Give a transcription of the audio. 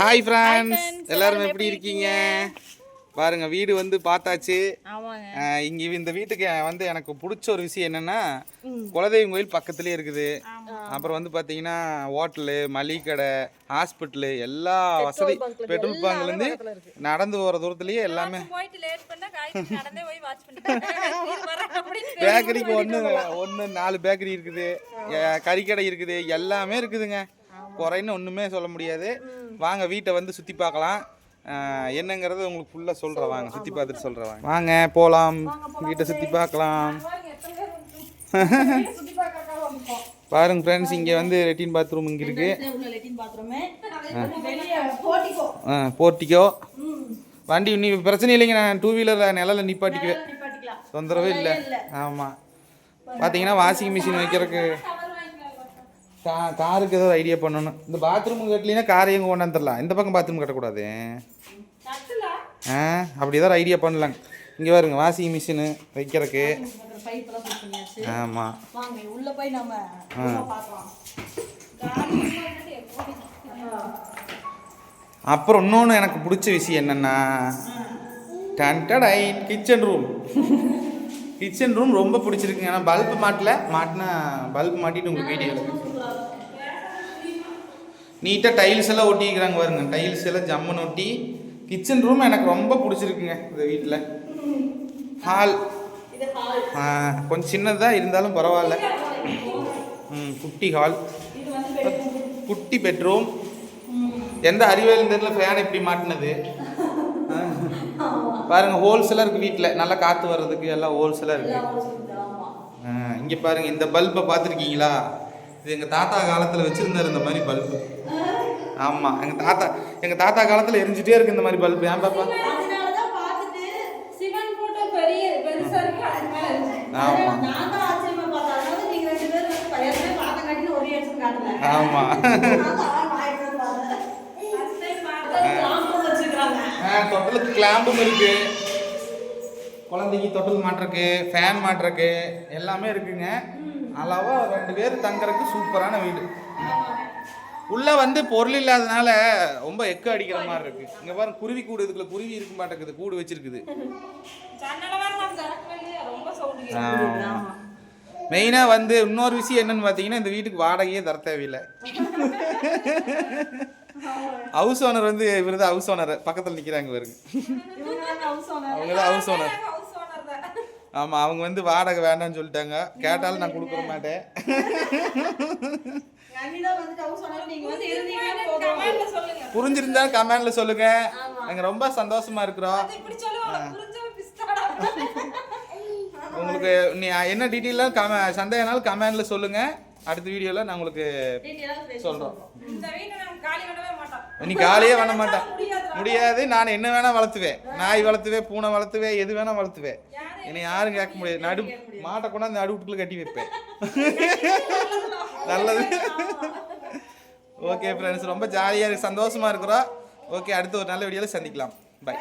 Hi friends எல்லாரும் எப்படி இருக்கீங்க? பாருங்க வீடு வந்து பார்த்தாச்சு. இங்க இந்த வீட்டுக்கு வந்து எனக்கு பிடிச்ச ஒரு விஷயம் என்னன்னா குலதெய்வம் கோயில் பக்கத்துலயே இருக்குது. அப்புறம் வந்து பாத்தீங்கன்னா ஹோட்டலு மளிகை கடை ஹாஸ்பிட்டலு எல்லா வசதி பெட்ரோல் பங்க்ல இருந்து நடந்து போற தூரத்துலயே எல்லாமே பேக்கரிக்கு ஒன்று ஒன்று நாலு பேக்கரி இருக்குது. கறிக்கடை இருக்குது. எல்லாமே இருக்குதுங்க. குறைன்னு ஒன்றுமே சொல்ல முடியாது. வாங்க வீட்டை வந்து சுற்றி பார்க்கலாம். என்னங்கிறது உங்களுக்கு ஃபுல்லாக சொல்கிறேன் வாங்க சுற்றி பார்த்துட்டு சொல்கிறேன் வாங்க. வாங்க போகலாம் வீட்டை சுற்றி பார்க்கலாம். பாருங்க ஃப்ரெண்ட்ஸ் இங்கே வந்து லெட்டின் பாத்ரூம் இங்கே இருக்குது போர்ட்டிக்கோ வண்டி நீ பிரச்சனை இல்லைங்க நான் டூ வீலரில் நிழலில் நிப்பாட்டிக்குவேன் தொந்தரவே இல்லை. ஆமாம் பார்த்தீங்கன்னா வாஷிங் மிஷின் வைக்கிறதுக்கு கா காருக்கு ஏதாவது ஐடியா பண்ணணும். இந்த பாத்ரூம் கட்டலினா காரை எங்கே கொண்டாந்துடலாம் இந்த பக்கம் பாத்ரூம் கட்டக்கூடாது. ஆ அப்படி ஏதாவது ஐடியா பண்ணலாம். இங்கே பாருங்க வாஷிங் மிஷினு வைக்கிறதுக்கு. ஆமாம் உள்ள போய் நம்ம அப்புறம் இன்னொன்று எனக்கு பிடிச்ச விஷயம் என்னென்னா டன்டடை கிச்சன் ரூம் கிச்சன் ரூம் ரொம்ப பிடிச்சிருக்குங்க. ஏன்னா பல்பு மாட்டல. மாட்டினா பல்ப் மாட்டிட்டு உங்களுக்கு வீடியோ நீட்டாக டைல்ஸ் எல்லாம் ஒட்டிக்கிறாங்க பாருங்க. டைல்ஸ் எல்லாம் ஜம்முன்னு ஒட்டி கிச்சன் ரூம் எனக்கு ரொம்ப பிடிச்சிருக்குங்க இந்த வீட்டில் ஹால் கொஞ்சம் சின்னதாக இருந்தாலும் பரவாயில்ல. ம் குட்டி ஹால் குட்டி பெட்ரூம் எந்த அறிவியல் தெரியல ஃபேன் இப்படி மாட்டினது. பாருங்க ஹோல்ஸெல்லாம் இருக்கு வீட்டில் நல்லா காற்று வர்றதுக்கு எல்லாம் ஹோல்ஸெல்லாம் இருக்கு. ஆமா. இங்கே பாருங்க இந்த பல்பை பார்த்துருக்கீங்களா? இது எங்கள் தாத்தா காலத்தில் வச்சுருந்தாரு இந்த மாதிரி பல்பு ஆமாம் எங்கள் தாத்தா எங்கள் தாத்தா காலத்தில் எரிஞ்சிட்டே இருக்கு இந்த மாதிரி பல்பு. ஏன் பாப்பா? ஆமாம் வச்சிருக்காங்க. தொட்டலுக்கு கிளாம்பும் இருக்கு. குழந்தைக்கு தொட்டல் மாட்டுறக்கு ஃபேன் மாட்டுறக்கு எல்லாமே இருக்குங்க. அளவா ரெண்டு பேர் தங்குறதுக்கு சூப்பரான வீடு. உள்ள வந்து பொருள் இல்லாதனால ரொம்ப எக்கு அடிக்கிற மாதிரி இருக்கு. இங்க பாருங்க குருவி கூடு இதுக்குள்ள குருவி இருக்க மாட்டேங்குது கூடு வச்சிருக்குது. மெயினா வந்து இன்னொரு விஷயம் என்னன்னு பார்த்தீங்கன்னா இந்த வீட்டுக்கு வாடகையே தர தேவையில்லை. ஹவுஸ் ஓனர் வந்து இவர் தான் ஹவுஸ் ஓனர் பக்கத்தில் நிற்கிறாங்க பாருங்க. owner. அவங்க தான் ஹவுஸ் ஓனர் ஆமாம் அவங்க வந்து வாடகை வேண்டாம்னு சொல்லிட்டாங்க. கேட்டாலும் நான் கொடுக்குற மாட்டேன். புரிஞ்சிருந்தா கமெண்ட்ல சொல்லுங்க. நாங்க ரொம்ப சந்தோஷமா இருக்கிறோம். உங்களுக்கு நீ என்ன டீட்டெயிலாக கம சந்தேகனாலும் கமெண்ட்ல சொல்லுங்க. அடுத்த வீடியோல நான் உங்களுக்கு சொல்றோம். நீ காலையே பண்ண மாட்டேன் முடியாது. நான் என்ன வேணா வளர்த்துவேன். நாய் வளர்த்துவேன் பூனை வளர்த்துவேன் எது வேணா வளர்த்துவேன். என்னை யாரும் கேட்க முடியாது. நடு மாட்டை கொண்டாந்து நடு வீட்டுக்குள்ள கட்டி வைப்பேன். நல்லது. ஓகே ஃப்ரெண்ட்ஸ் ரொம்ப ஜாலியாக இருக்கு. சந்தோஷமா இருக்கிறோம். ஓகே அடுத்து ஒரு நல்ல வீடியோவில் சந்திக்கலாம். பை